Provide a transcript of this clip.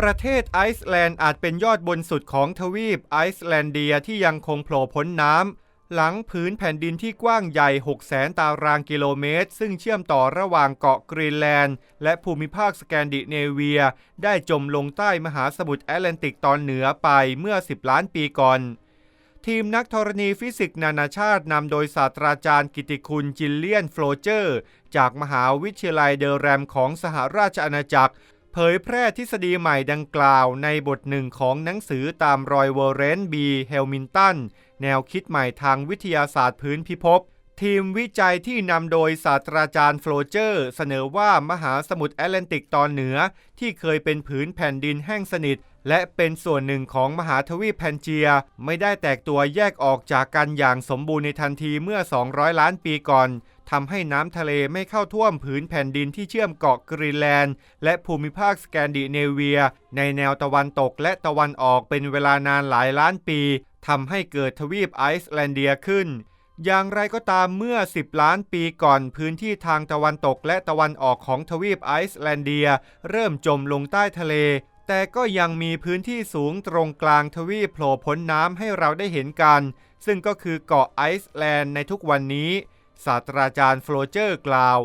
ประเทศไอซ์แลนด์อาจเป็นยอดบนสุดของทวีปไอซ์แลนเดียที่ยังคงโผล่พ้นน้ำหลังผืนแผ่นดินที่กว้างใหญ่6แสนตารางกิโลเมตร ซึ่งเชื่อมต่อระหว่างเกาะกรีนแลนด์ และภูมิภาคสแกนดิเนเวีย ได้จมลงใต้มหาสมุทรแอตแลนติกตอนเหนือไปเมื่อ 10 ล้านปีก่อน ทีมนักธรณีฟิสิกส์นานาชาตินำโดยศาสตราจารย์กิติคุณจิลเลียนโฟลเจอร์ จากมหาวิทยาลัยเดอแรมของสหราชอาณาจักร เผยแพร่ทฤษฎีใหม่ดังกล่าวในบทหนึ่งของหนังสือตามรอยเวอร์เรนต์บีเฮลมินตัน แนวคิดใหม่ทางวิทยาศาสตร์พื้นพิภพ ทีมวิจัยที่นำโดยศาสตราจารย์โฟลเจอร์ เสนอว่ามหาสมุทรแอตแลนติกตอนเหนือ ที่เคยเป็นผืนแผ่นดินแห้งสนิท และเป็นส่วนหนึ่งของมหาทวีปแพนเจีย ไม่ได้แตกตัวแยกออกจากกันอย่างสมบูรณ์ในทันทีเมื่อ 200 ล้านปีก่อน ทำให้น้ำทะเลไม่เข้าท่วมผืนแผ่นดินที่เชื่อมเกาะกรีนแลนด์ และภูมิภาคสแกนดิเนเวีย ในแนวตะวันตกและตะวันออกเป็นเวลานานหลายล้านปีทำให้เกิดทวีปไอซ์แลนเดียขึ้น อย่างไรก็ตามเมื่อ 10 ล้านปีก่อนพื้นที่ทางตะวันตกและตะวันออกของทวีปไอซ์แลนเดีย เริ่มจมลงใต้ทะเล แต่ก็ยังมีพื้นที่สูงตรงกลางทวีปโผล่พ้นน้ำให้เราได้เห็นกัน ซึ่งก็คือเกาะไอซ์แลนด์ในทุกวันนี้ ศาสตราจารย์โฟลเจอร์กล่าว